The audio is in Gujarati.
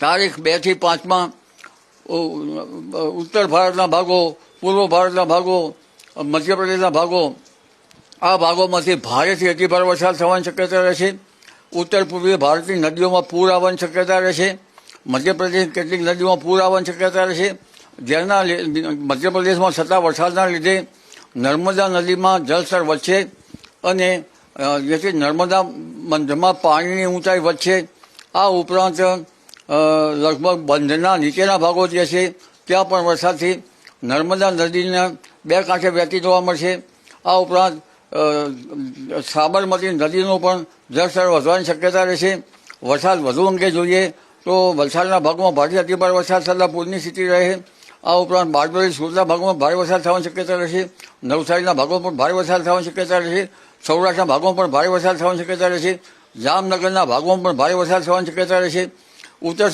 તારીખ બેથી પાંચમાં ઉત્તર ભારતના ભાગો, પૂર્વ ભારતના ભાગો, મધ્યપ્રદેશના ભાગો, આ ભાગોમાંથી ભારેથી અતિભાર વરસાદ થવાની શક્યતા રહેશે ઉત્તર પૂર્વીય ભારતની નદીઓમાં પૂર આવવાની શક્યતા રહેશે મધ્યપ્રદેશ કેટલીક નદીઓમાં પૂર આવવાની શક્યતા રહેશે જેના મધ્યપ્રદેશમાં થતા વરસાદના લીધે નર્મદા નદીમાં જળસ્તર વધશે અને જેથી નર્મદા બંધમાં પાણીની ઊંચાઈ વધશે. આ ઉપરાંત લગભગ બંધના નીચેના ભાગો જે છે, ત્યાં પણ વરસાદથી નર્મદા નદીના બે કાંઠે વહેતી જોવા મળશે. આ ઉપરાંત સાબરમતી નદીનું પણ જળસ્તર વધવાની શક્યતા રહેશે. વરસાદ વધુ અંગે જોઈએ તો વલસાડના ભાગમાં ભારે અતિભાર વરસાદ થતાં પૂરની સ્થિતિ રહે. આ ઉપરાંત બારડોલી, સુરતના ભાગોમાં ભારે વરસાદ થવાની શક્યતા રહેશે. નવસારીના ભાગોમાં પણ ભારે વરસાદ થવાની શક્યતા રહેશે. સૌરાષ્ટ્રના ભાગોમાં પણ ભારે વરસાદ થવાની શક્યતા રહેશે. જામનગરના ભાગોમાં પણ ભારે વરસાદ થવાની શક્યતા રહેશે. ઉત્તર